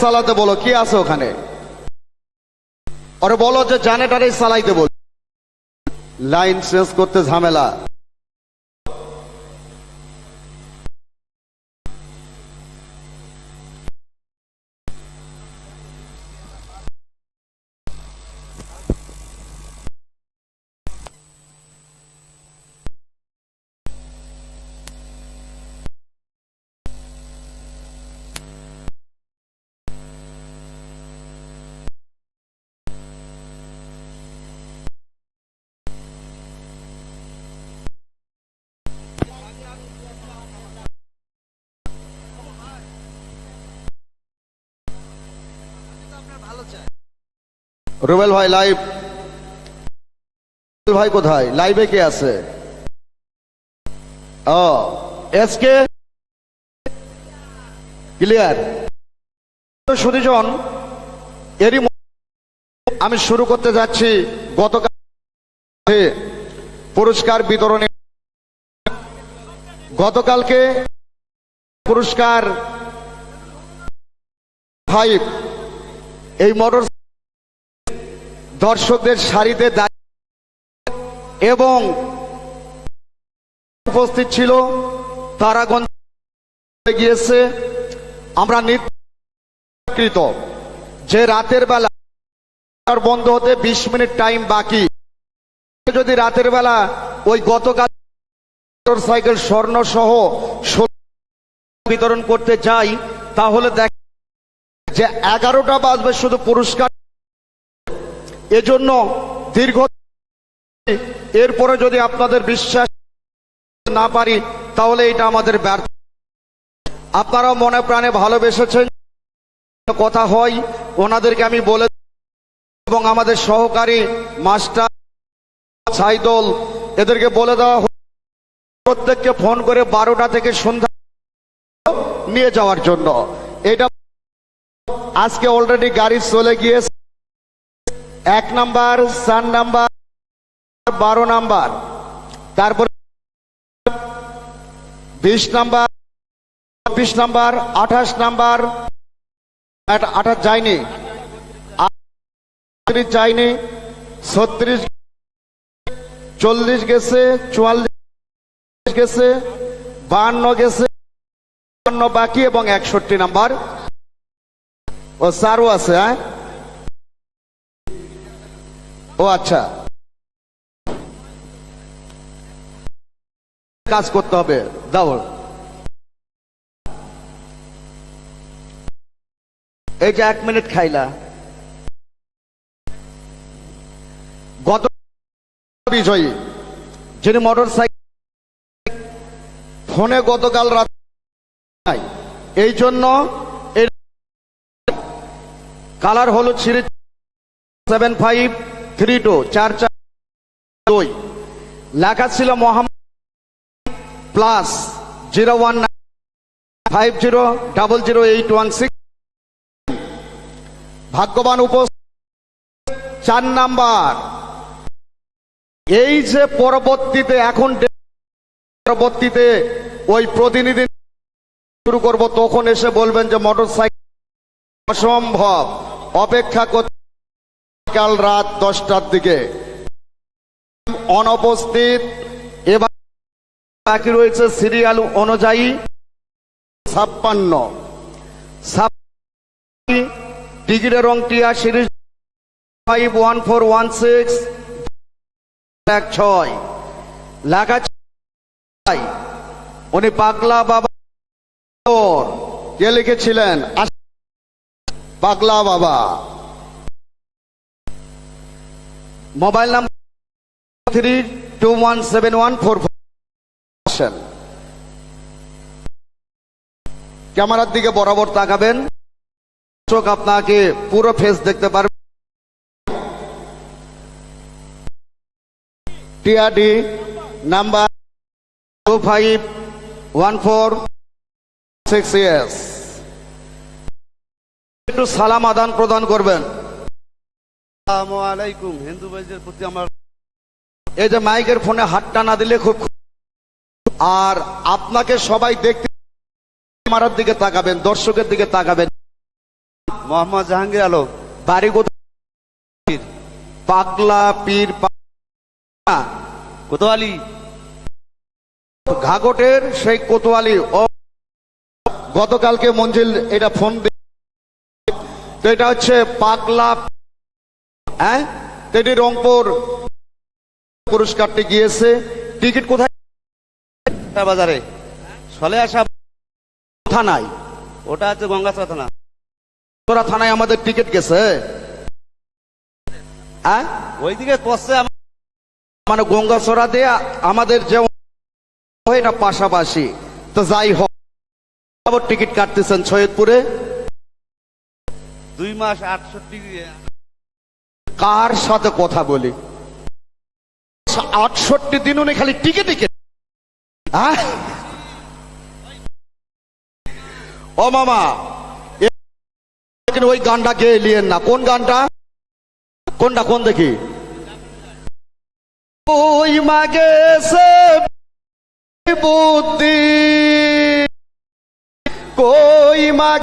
চালাতে বলো, কি আছে ওখানে? ওরে বলো যে জানেটারে সালাইতে বলো। লাইন চেঞ্জ করতে ঝামেলা। রুবেল ভাই লাইভ ভাই কোথায়? লাইভে কে আছে? ও এসকে ক্লিয়ার সুদীজন, এরই আমি শুরু করতে যাচ্ছি গতকাল পুরস্কার বিতরণে। গতকালকে পুরস্কার ফাইভ এই মোটর দর্শকদের সারিতে এবং উপস্থিত ছিল তারাগঞ্জ গিয়েছে। আমরা নির্ধারিত যে রাতের বেলা বন্ধ হতে বিশ মিনিট টাইম বাকি। যদি রাতের বেলা ওই গতকাল মোটরসাইকেল স্বর্ণ সহ বিতরণ করতে যাই, তাহলে দেখ যে এগারোটা বাজবে শুধু পুরস্কার। এজন্য দীর্ঘ এরপরে যদি আপনাদের বিশ্বাস না পারি, তাহলে এটা আমাদের ব্যর্থ। আপনারাও মনে প্রাণে ভালোবেসেছেন। কথা হয়, ওনাদেরকে আমি বলে এবং আমাদের সহকারী মাস্টার সাইদল, এদেরকে বলে দেওয়া প্রত্যেককে ফোন করে বারোটা থেকে সন্ধ্যা নিয়ে যাওয়ার জন্য। এটা আজকে অলরেডি গাড়ি চলে গিয়েছে। এক নাম্বার, চার নাম্বার, বারো নাম্বার। তারপরে বিশ নাম্বার, চব্বিশ নাম্বার, আঠাশ নাম্বার। আঠাশ যায়নি। যায়নি, ছত্রিশ চল্লিশ গেছে, চুয়াল্লিশ গেছে বান্ন গেছে বাকি এবং একষট্টি নাম্বার। ও চারও আছে হ্যাঁ? ও আচ্ছা। কাজ করতে হবে, দাও। এই যে এক মিনিট খাইলা। গত বিজয়ী, যিনি মোটর সাইকেল ফোনে গতকাল রাত এই জন্য কালার হলো ছিঁড়ে সেভেন ফাইভ, থ্রি টু, চার চার, দুই। লেখা ছিল Mohammad plus zero one five zero, double zero eight one six. ভাগ্যবান উপ চার নাম্বার। এই যে পরবর্তীতে, এখন পরবর্তীতে ওই প্রতিনিধি শুরু করব, তখন এসে বলবেন যে মোটর সাইকেল অসম্ভব। অপেক্ষা করতে কাল রাত দশটার দিকে। অনুপস্থিত, এবার বাকি রয়েছে সিরিয়াল অনুযায়ী ছাপ্পান্ন। টিকিটের রং টিয়া series five one four one six এক ছয়। লেখা উনি পাগলা বাবা। কে লিখেছিলেন? পাগলা বাবা। Mobile number three two one seven one four four ক্যামেরার দিকে বরাবর তাকাবেন। চোখ আপনাকে পুরো ফেস দেখতে পারবে। TRD number two five one four six years একটু সালাম আদান প্রদান করবেন। আসসালামু আলাইকুম। হিন্দু ভাইদের প্রতি আমার এই যে মাইকের ফোনে হাতটা না দিলে খুব আর আপনাকে সবাই দেখতে মারার দিকে তাকাবেন দর্শকের দিকে তাকাবেন। মোহাম্মদ জাহাঙ্গীর আলম। বাড়ি কোথায়? পাগলা পীর কোতোয়ালি। ঘাগটের সেই কোতোয়ালি। গতকালকে মঞ্জিল এটা ফোন এটা হচ্ছে পাগলা হ্যাঁ? তো এটি রংপুর পুরস্কারটি গিয়েছে। টিকিট কোথায়? বাজারে। সলে আসা থানায়। ওটা হচ্ছে গঙ্গাচড়া থানা। তোরা থানায় আমাদের টিকিট গেছে। হ্যাঁ? ওইদিকে পড়ছে মানে গঙ্গাচড়া দিয়ে আমাদের যে এটা পাশাপাশি। তো যাই হোক টিকিট কাটতেছেন সৈয়দপুরে। দুই মাস আটষট্টি কার সাথে কথা বলি? আটষট্টি দিন উনি খালি টিকে টিকে। হ্যাঁ? ও মামা ওই গানটা কে এলিয়েন না। কোন গানটা? কোনটা, কোন দেখি? ওই মাগে বুদ্ধি। কই মাগে